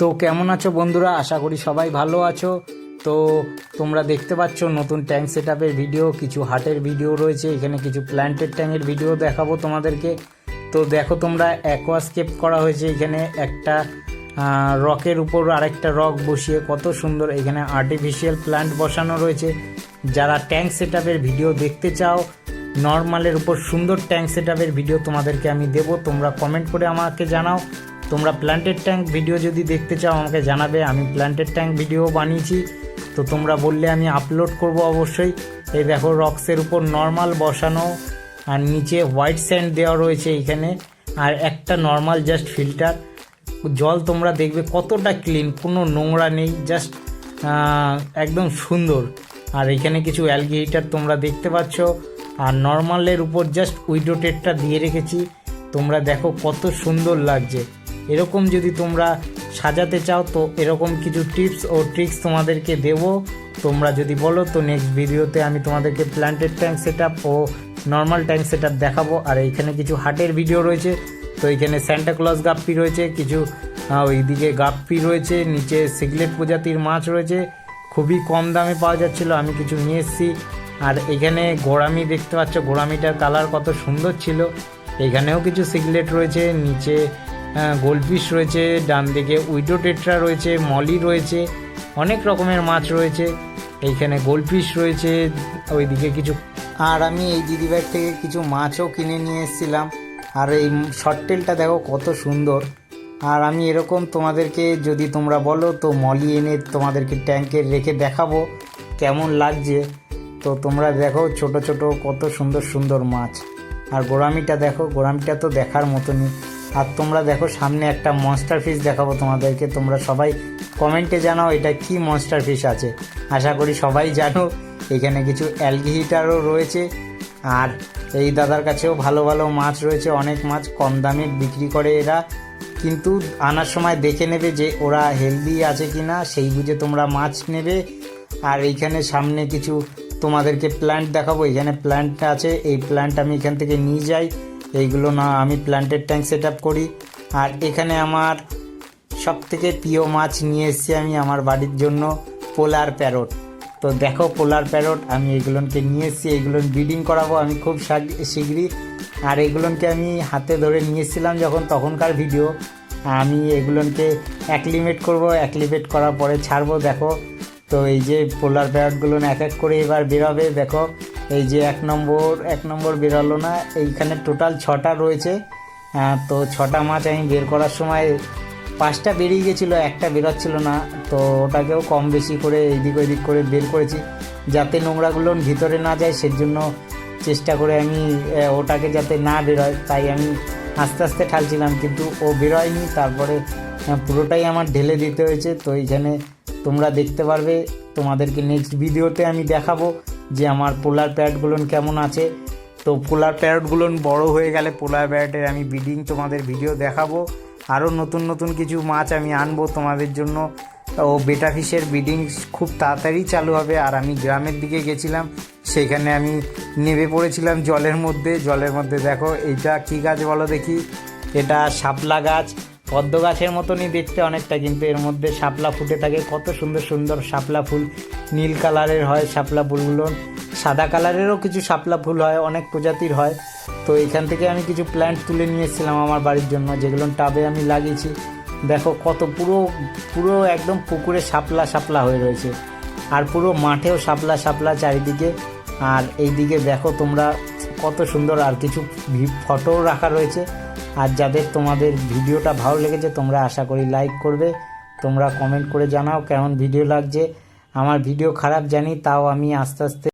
তো কেমন আছো বন্ধুরা? আশা করি সবাই ভালো আছো। তো তোমরা দেখতে পাচ্ছ নতুন ট্যাঙ্ক সেট ভিডিও কিছু হাটের ভিডিও রয়েছে। এখানে কিছু প্ল্যান্টেড ট্যাঙ্কের ভিডিও দেখাবো তোমাদেরকে। তো দেখো তোমরা অ্যাকোয়াস্কেপ করা হয়েছে। এখানে একটা রকের উপর আরেকটা রক বসিয়ে কত সুন্দর এখানে আর্টিফিশিয়াল প্ল্যান্ট বসানো রয়েছে। যারা ট্যাঙ্ক সেট ভিডিও দেখতে চাও নর্মালের উপর সুন্দর ট্যাঙ্ক সেট ভিডিও তোমাদেরকে আমি দেবো। তোমরা কমেন্ট করে আমাকে জানাও। তোমরা প্ল্যান্টেড ট্যাঙ্ক ভিডিও যদি দেখতে চাও, আমাকে জানাবে। আমি প্ল্যান্টেড ট্যাঙ্ক ভিডিও বানিয়েছি। তো তোমরা বললে আমি আপলোড করব অবশ্যই। এই দেখো রক্সের উপর নর্মাল বসানো, আর নিচে হোয়াইট স্যান্ড দেওয়া রয়েছে এখানে। আর একটা নর্মাল জাস্ট ফিল্টার জল তোমরা দেখবে কতটা ক্লিন কোনো নোংরা নেই জাস্ট একদম সুন্দর। আর এখানে কিছু অ্যালগি হিটার তোমরা দেখতে পাচ্ছ। আর নর্মালের উপর জাস্ট উইডো টেটটা দিয়ে রেখেছি। তোমরা দেখো কত সুন্দর লাগছে। এরকম যদি তোমরা সাজাতে চাও, তো এরকম কিছু টিপস ও ট্রিক্স তোমাদেরকে দেব। তোমরা যদি বলো, তো নেক্সট ভিডিওতে আমি তোমাদেরকে প্ল্যান্টেড ট্যাঙ্ক সেট ও নর্মাল ট্যাঙ্ক সেট দেখাবো। আর এইখানে কিছু হাটের ভিডিও রয়েছে। তো এখানে স্যান্টা ক্লজ গাপ্পি রয়েছে, কিছু ওইদিকে গাপ্পি রয়েছে, নিচে সিগলেট প্রজাতির মাছ রয়েছে। খুবই কম দামে পাওয়া যাচ্ছিল, আমি কিছু নিয়ে এসেছি। আর এখানে গোড়ামি দেখতে পাচ্ছ, গোড়ামিটার কালার কত সুন্দর ছিল। এখানেও কিছু সিগলেট রয়েছে, নিচে গোলফিশ রয়েছে ডান দিকে উইডো টেট্রা রয়েছে মলি রয়েছে, অনেক রকমের মাছ রয়েছে। এইখানে গোলফিশ রয়েছে, ওইদিকে কিছু আর আমি এই দিদিভাই থেকে কিছু মাছও কিনে নিয়ে এসেছিলাম। আর এই শর্ট টেলটা দেখো কত সুন্দর। আর আমি এরকম তোমাদেরকে যদি তোমরা বলো, তো মলি এনে তোমাদেরকে ট্যাঙ্কে রেখে দেখাবো, কেমন লাগছে। তো তোমরা দেখো ছোট ছোট কত সুন্দর সুন্দর মাছ। আর গোড়ামিটা দেখো, গোড়ামিটা তো দেখার মতনই। আর তোমরা দেখো সামনে একটা মনস্টার ফিশ দেখাবো তোমাদেরকে। তোমরা সবাই কমেন্টে জানাও এটা কি মনস্টার ফিশ আছে। আশা করি সবাই জানো, এখানে কিছু অ্যালগিহিটারও রয়েছে। আর এই দাদার কাছেও ভালো ভালো মাছ রয়েছে, অনেক মাছ কম দামে বিক্রি করে এরা। কিন্তু আনার সময় দেখে নেবে যে ওরা হেলদি আছে কি না সেই বুঝে তোমরা মাছ নেবে। আর এইখানে সামনে কিছু তোমাদেরকে প্ল্যান্ট দেখাবো, এখানে প্ল্যান্ট আছে, এই প্ল্যান্ট আমি এখান থেকে নিয়ে যাই। এইগুলো না, আমি প্ল্যান্টেড ট্যাঙ্ক সেট করি। আর এখানে আমার সব থেকে প্রিয় মাছ নিয়ে এসেছি আমি আমার বাড়ির জন্য, পোলার প্যারট। তো দেখো পোলার প্যারট, আমি এগুলোকে নিয়ে এসেছি, এগুলো ব্রিডিং করাবো আমি খুব শীঘ্রই। আর এগুলোকে আমি হাতে ধরে নিয়ে এসেছিলাম যখন তখনকার ভিডিও আমি এগুলোকে অ্যাক্লিমেট করব অ্যাক্লিমেট করার পরে ছাড়বো, দেখো। তো এই যে পোলার প্যারটগুলো এক এক করে এবার বেরোবে, দেখো। এই যে এক নম্বর এক নম্বর বেরোলো না, এইখানে টোটাল ছটা রয়েছে। তো ছটা মাছ আমি বের করার সময় পাঁচটা বেরিয়ে গেছিল, একটা বেরোচ্ছিল না, তো ওটাকেও কম বেশি করে এইদিক ওইদিক করে বের করেছি, যাতে নোংরাগুলো ভিতরে না যায়, সেজন্য চেষ্টা করে আমি ওটাকে যাতে না বেরোয়, তাই আমি আস্তে আস্তে ঠালছিলাম, কিন্তু ও বেরোয়নি, তারপরে পুরোটাই আমার ঢেলে দিতে হয়েছে, তো এইখানে তোমরা দেখতে পারবে, তোমাদেরকে নেক্সট ভিডিওতে আমি দেখাবো। যে আমার পোলার প্যাডগুলো কেমন আছে? তো পোলার প্যারটগুলো বড় হয়ে গেলে পোলার প্যারটের আমি ব্রিডিং তোমাদের ভিডিও দেখাবো। আরও নতুন নতুন কিছু মাছ আমি আনব তোমাদের জন্য। ও বেটা ফিশের ব্রিডিং খুব তাড়াতাড়ি চালু হবে। আর আমি গ্রামের দিকে গেছিলাম, সেখানে আমি নেমে পড়েছিলাম জলের মধ্যে। জলের মধ্যে দেখো, এইটা কী গাছ বলো দেখি? এটা শাপলা গাছ। পদ্ম গাছের মতনই দেখতে অনেকটা, কিন্তু এর মধ্যে শাপলা ফুটে থাকে। কত সুন্দর সুন্দর শাপলা ফুল। নীল কালারের হয়, শাপলা ফুলগুলো। সাদা কালারেরও কিছু শাপলা ফুল হয়, অনেক প্রজাতির হয়। তো এখান থেকে আমি কিছু প্ল্যান্ট তুলে নিয়ে এসেছিলাম আমার বাড়ির জন্য, যেগুলো টাবে আমি লাগিয়েছি। দেখো কত পুরো পুরো একদম পুকুরে শাপলা শাপলা হয়ে রয়েছে। আর পুরো মাঠেও শাপলা শাপলা চারিদিকে। আর এইদিকে দেখো তোমরা কত সুন্দর আর কিছু ফটোও রাখা রয়েছে। আর যাদের তোমাদের ভিডিওটা ভালো লেগেছে, তোমরা আশা করি লাইক করবে। তোমরা কমেন্ট করে জানাও কেমন ভিডিও লাগছে। আমার ভিডিও খারাপ জানি তাও আমি আস্তে আস্তে